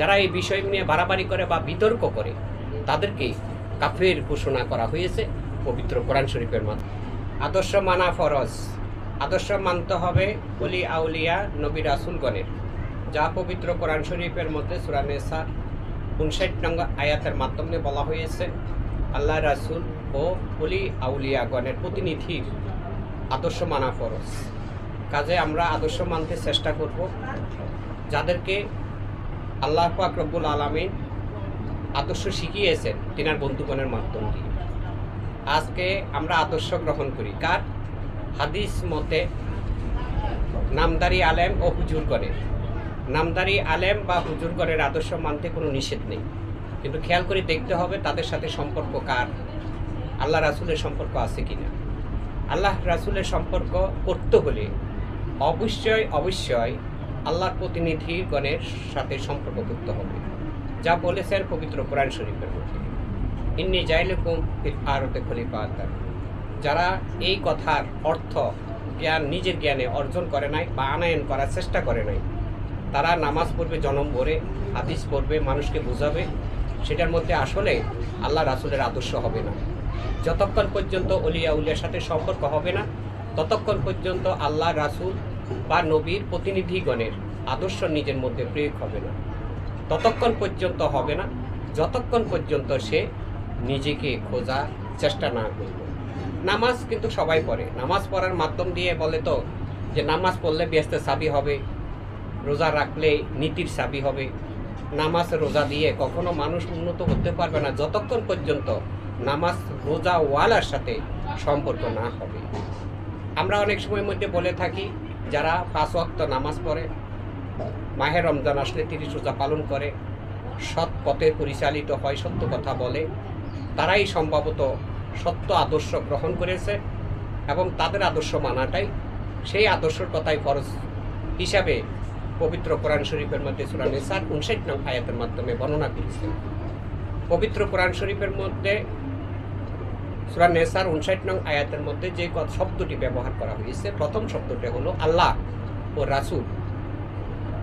যারা এই বিষয় নিয়ে বাড়াবাড়ি করে বা বিতর্ক করে, তাদেরকে কাফের ঘোষণা করা হয়েছে পবিত্র কোরআন শরীফের মাধ্যমে। আদর্শ মানা ফরজ। আদর্শ মানতে হবে অলি আউলিয়া নবী রাসুলগণের। যা পবিত্র কোরআন শরীফের মধ্যে সুরানেসা উনষাট নম্বর আয়াতের মাধ্যমে বলা হয়েছে, আল্লাহ রাসুল ও অলি আউলিয়াগণের প্রতিনিধির আদর্শ মানা ফরজ। কাজে আমরা আদর্শ মানতে চেষ্টা করব। যাদেরকে আল্লাহ পাক রব্বুল আলমিন আদর্শ শিখিয়েছেন তিনার বন্ধুগণের মাধ্যম দিয়ে। আজকে আমরা আদর্শ গ্রহণ করি। কার? হাদিস মতে নামদারি আলেম ও হুজুরগণের। নামদারি আলেম বা হুজুরগণের আদর্শ মানতে কোনো নিষেধ নেই। কিন্তু খেয়াল করে দেখতে হবে তাদের সাথে সম্পর্ক কার? আল্লাহ রাসুলের সম্পর্ক আছে কি না আল্লাহ রাসুলের সম্পর্ক করতে হলে অবশ্যই অবশ্যই আল্লাহর প্রতিনিধিগণের সাথে সম্পর্ক করতে হবে, যা বলেছেন পবিত্র কোরআন শরীফের মধ্যে। ইন্নি জাইলকুম আরতে খলিফা আদার যারা এই কথার অর্থ জ্ঞান, নিজের জ্ঞানে অর্জন করে নাই বা আনায়ন করার চেষ্টা করে নাই, তারা নামাজ পড়বে, জনম ভরে, হাদিস পড়বে, মানুষকে বোঝাবে, সেটার মধ্যে আসলে আল্লাহ রাসুলের আদর্শ হবে না। যতক্ষণ পর্যন্ত অলিয়া উলিয়ার সাথে সম্পর্ক হবে না, ততক্ষণ পর্যন্ত আল্লাহ রাসুল বা নবীর প্রতিনিধিগণের আদর্শ নিজের মধ্যে প্রয়োগ হবে না। ততক্ষণ পর্যন্ত হবে না, যতক্ষণ পর্যন্ত সে নিজেকে খোঁজা চেষ্টা না করবে। নামাজ কিন্তু সবাই পড়ে। নামাজ পড়ার মাধ্যম দিয়ে বলে তো যে নামাজ পড়লে ব্যস্ত সাবি হবে, রোজা রাখলে নীতির সাবি হবে। নামাজ রোজা দিয়ে কখনো মানুষ উন্নত হতে পারবে না, যতক্ষণ পর্যন্ত নামাজ রোজা ওয়ালার সাথে সম্পর্ক না হবে। আমরা অনেক সময়ের মধ্যে বলে থাকি যারা পাঁচ ওয়াক্ত নামাজ পড়ে, মাহের রমজান আসলে তিরিশ রোজা পালন করে, সৎ পথে পরিচালিত হয়, সত্য কথা বলে, তারাই সম্ভবত সত্য আদর্শ গ্রহণ করেছে এবং তাদের আদর্শ মানাটাই সেই আদর্শের কথাই ফরজ হিসাবে পবিত্র কোরআন শরীফের মধ্যে সুরা নিসার উনষাট নং আয়াতের মাধ্যমে বর্ণনা করেছে। পবিত্র কোরআন শরীফের মধ্যে সুরা নেসার উনষাট নং আয়াতের মধ্যে যে শব্দটি ব্যবহার করা হয়েছে, প্রথম শব্দটি হলো আল্লাহ ও রাসূল।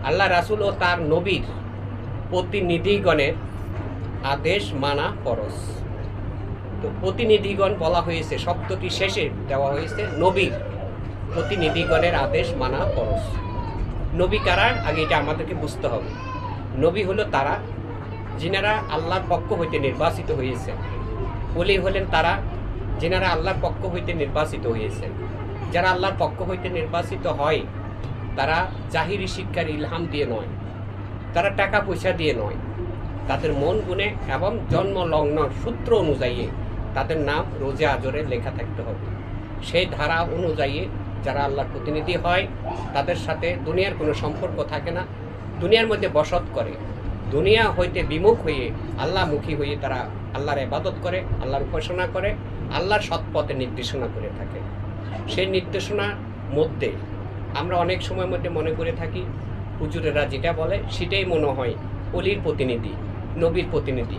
আল্লাহ রাসূল ও তার নবীর প্রতিনিধিগণের আদেশ মানা ফরজ। তো প্রতিনিধিগণ বলা হয়েছে, শব্দটি শেষে দেওয়া হয়েছে, নবীর প্রতিনিধিগণের আদেশ মানা ফরজ। নবী কারা? আগে এটা আমাদেরকে বুঝতে হবে। নবী হলো তারা, যিনারা আল্লাহর পক্ষ হইতে নির্বাচিত হয়েছে। বলি হলেন তারা যিনারা আল্লাহর পক্ষ হইতে নির্বাচিত হয়েছেন যারা আল্লাহর পক্ষ হইতে নির্বাচিত হয়, তারা জাহিরি শিক্ষার ইলহাম দিয়ে নয়, তারা টাকা পয়সা দিয়ে নয়। তাদের মন গুণে এবং জন্মলগ্ন সূত্র অনুযায়ী তাদের নাম রোজে আজরে লেখা থাকতে হবে। সেই ধারা অনুযায়ী যারা আল্লাহর প্রতিনিধি হয়, তাদের সাথে দুনিয়ার কোনো সম্পর্ক থাকে না। দুনিয়ার মধ্যে বসত করে। দুনিয়া হইতে বিমুখ হয়ে আল্লাহমুখী হয়ে তারা আল্লাহর ইবাদত করে, আল্লাহর উপাসনা করে, আল্লাহর সৎপথে নির্দেশনা করে থাকে। সেই নির্দেশনার মধ্যে আমরা অনেক সময় মধ্যে মনে করে থাকি, হুজুরেরা যেটা বলে সেটাই মনে হয় অলির প্রতিনিধি, নবীর প্রতিনিধি।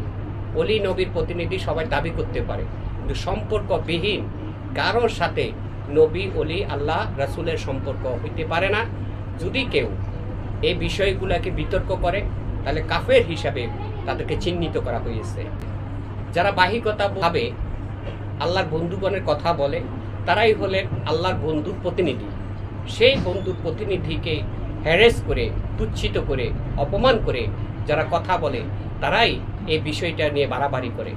অলি, নবীর প্রতিনিধি সবাই দাবি করতে পারে। কিন্তু সম্পর্কবিহীন কারোর সাথে নবী, অলি, আল্লাহ, রাসূলের সম্পর্ক হইতে পারে না। যদি কেউ এই বিষয়গুলোকে বিতর্ক করে তাহলে কাফের হিসাবে তাদেরকে চিহ্নিত করা হয়েছে। যারা বাহিকতা ভাবে, আল্লাহর বন্ধুগণের কথা বলে, তারাই হলেন আল্লাহর বন্ধুর প্রতিনিধি। সেই বন্ধুর প্রতিনিধিকে হ্যারেস করে, তুচ্ছিত করে, অপমান করে যারা কথা বলে, তারাই এই বিষয়টা নিয়ে বাড়াবাড়ি করে।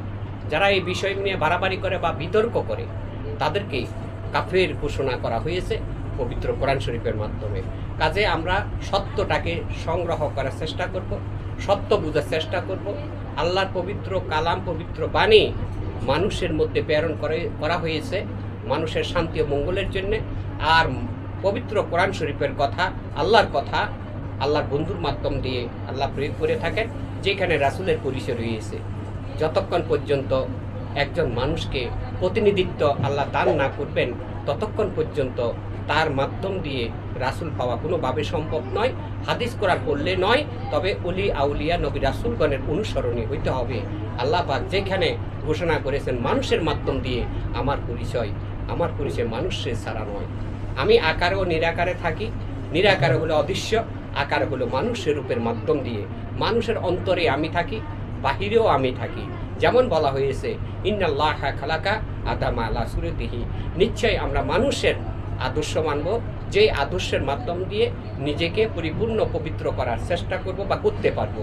যারা এই বিষয় নিয়ে বাড়াবাড়ি করে বা বিতর্ক করে, তাদেরকে কাফের ঘোষণা করা হয়েছে পবিত্র কোরআন শরীফের মাধ্যমে। কাজে আমরা সত্যটাকে সংগ্রহ করার চেষ্টা করব। সত্য বোঝার চেষ্টা করব। আল্লাহর পবিত্র কালাম, পবিত্র বাণী মানুষের মধ্যে প্রেরণ করে, করা হয়েছে মানুষের শান্তি ও মঙ্গলের জন্যে। আর পবিত্র কোরআন শরীফের কথা, আল্লাহর কথা আল্লাহর বন্ধুর মাধ্যম দিয়ে আল্লাহ প্রয়োগ করে থাকেন, যেখানে রাসূলের পরিচয় রয়েছে। যতক্ষণ পর্যন্ত একজন মানুষকে প্রতিনিধিত্ব আল্লাহ দান না করবেন, ততক্ষণ পর্যন্ত তার মাধ্যম দিয়ে রাসূল পাওয়া কোনোভাবে সম্ভব নয়, হাদিস কোরআন করলে নয়, তবে অলি আউলিয়া নবী রাসূলগণের অনুসরণী হইতে হবে। আল্লাহ পাক যেখানে ঘোষণা করেছেন মানুষের মাধ্যম দিয়ে, আমার পরিচয় আমার পরিচয় মানুষের ছাড়া নয়। আমি আকারে ও নিরাকারে থাকি। নিরাকারে হলে অদৃশ্য, আকার হলো মানুষের রূপের মাধ্যম দিয়ে। মানুষের অন্তরে আমি থাকি, বাহিরেও আমি থাকি। যেমন বলা হয়েছে, ইন্নাল্লাহ খালাকা আদামা আলা সুরতিহি। নিশ্চয়ই আমরা মানুষের আদর্শ মানব, যেই আদর্শের মাধ্যম দিয়ে নিজেকে পরিপূর্ণ পবিত্র করার চেষ্টা করব বা করতে পারব।